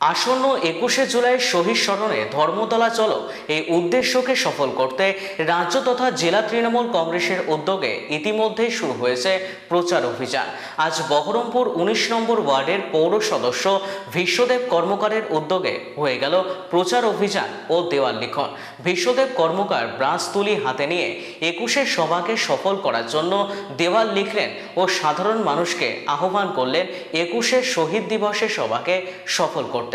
আসন্ন একুশে জুলাই শহীদ স্মরণে ধর্মতলা চলো এই উদ্দেশ্যকে সফল করতে রাজ্য তথা জেলা তৃণমূল কংগ্রেসের উদ্যোগে ইতিমধ্যেই শুরু হয়েছে প্রচার অভিযান। আজ বহরমপুর উনিশ নম্বর ওয়ার্ডের পৌর সদস্য বিশ্বদেব কর্মকারের উদ্যোগে হয়ে গেল প্রচার অভিযান ও দেওয়াল লিখন। বিশ্বদেব কর্মকার ব্রাঞ্চ তুলি হাতে নিয়ে একুশের সভাকে সফল করার জন্য দেওয়াল লিখলেন ও সাধারণ মানুষকে আহ্বান করলেন একুশের শহীদ দিবসের সভাকে সফল করতে।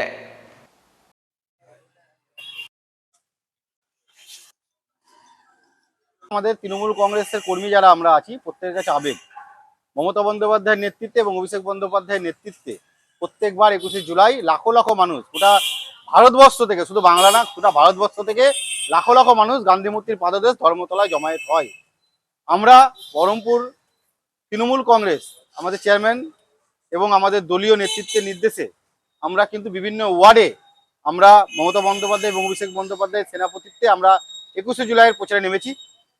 আমাদের তৃণমূল কংগ্রেসের কর্মী যারা আমরা আছি, প্রত্যেকের কাছে আবেগ। মমতা বন্দ্যোপাধ্যায়ের নেতৃত্বে এবং অভিষেক বন্দ্যোপাধ্যায়ের নেতৃত্বে প্রত্যেকবার একুশে জুলাই লাখো লাখো মানুষ, গোটা ভারতবর্ষ থেকে, শুধু বাংলা না, গোটা ভারতবর্ষ থেকে লাখো লাখো মানুষ গান্ধী মূর্তির পাদদেশ ধর্মতলায় জমায়েত হয়। আমরা বহরমপুর তৃণমূল কংগ্রেস, আমাদের চেয়ারম্যান এবং আমাদের দলীয় নেতৃত্বের নির্দেশে আমরা কিন্তু বিভিন্ন ওয়ার্ডে আমরা মমতা বন্দ্যোপাধ্যায় এবং অভিষেক বন্দ্যোপাধ্যায়ের সেনাপতিত্বে আমরা একুশে জুলাইয়ের প্রচারে নেমেছি।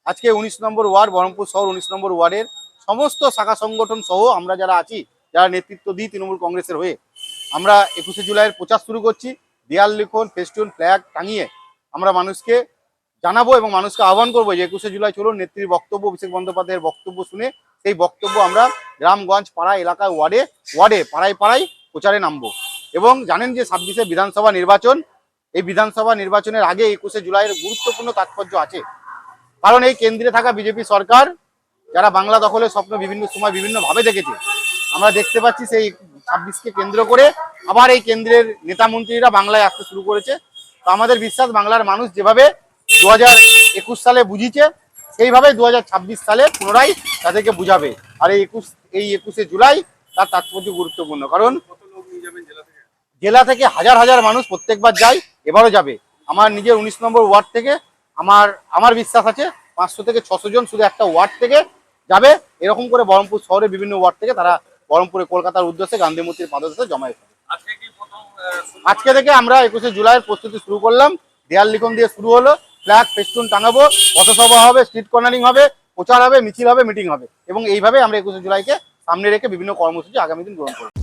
আজকে উনিশ নম্বর ওয়ার্ড, বহরমপুর শহর উনিশ নম্বর ওয়ার্ডের সমস্ত শাখা সংগঠন সহ আমরা যারা আছি, যারা নেতৃত্ব দিই তৃণমূল কংগ্রেসের হয়ে, আমরা একুশে জুলাইয়ের প্রচার শুরু করছি। দেয়াল লিখন, ফেস্টুন, ফ্ল্যাগ টাঙিয়ে আমরা মানুষকে জানাব এবং মানুষকে আহ্বান করব যে একুশে জুলাই চলুন নেত্রীর বক্তব্য, অভিষেক বন্দ্যোপাধ্যায়ের বক্তব্য শুনে সেই বক্তব্য আমরা গ্রামগঞ্জ পাড়া এলাকায় ওয়ার্ডে ওয়ার্ডে পাড়ায় পাড়ায় প্রচারে নামবো। এবং জানেন যে ছাব্বিশে বিধানসভা নির্বাচন, এই বিধানসভা নির্বাচনের আগে একুশে জুলাইয়ের গুরুত্বপূর্ণ তাৎপর্য আছে। কারণ এই কেন্দ্রে থাকা বিজেপি সরকার, যারা বাংলা দখলের স্বপ্ন বিভিন্ন সময় বিভিন্নভাবে দেখেছে, আমরা দেখতে পাচ্ছি সেই ছাব্বিশকে কেন্দ্র করে আবার এই কেন্দ্রের নেতা মন্ত্রীরা বাংলায় আসতে শুরু করেছে। তো আমাদের বিশ্বাস, বাংলার মানুষ যেভাবে দু হাজার একুশ সালে বুঝিয়েছে, সেইভাবে দু হাজার ছাব্বিশ সালে পুনরায় তাদেরকে বুঝাবে। আর এই একুশ, এই একুশে জুলাই তার তাৎপর্য গুরুত্বপূর্ণ। কারণ জেলা থেকে হাজার হাজার মানুষ প্রত্যেকবার যায় এবারও যাবে। আমার নিজের উনিশ নম্বর ওয়ার্ড থেকে আমার আমার বিশ্বাস আছে পাঁচশো থেকে ছশো জন শুধু একটা ওয়ার্ড থেকে যাবে। এরকম করে বহরমপুর শহরের বিভিন্ন ওয়ার্ড থেকে তারা বহরমপুরে কলকাতার উদ্দেশ্যে গান্ধী মূর্তির পাদদেশে জমায়েত হবে আজকে থেকে আমরা একুশে জুলাইয়ের প্রস্তুতি শুরু করলাম। দেয়াল লিখন দিয়ে শুরু হলো। ফ্ল্যাগ ফেস্টুন টাঙাবো। পথসভা হবে স্ট্রিট কর্নারিং হবে প্রচার হবে মিছিল হবে মিটিং হবে। এবং এইভাবে আমরা একুশে জুলাইকে সামনে রেখে বিভিন্ন কর্মসূচি আগামী দিন গ্রহণ করব।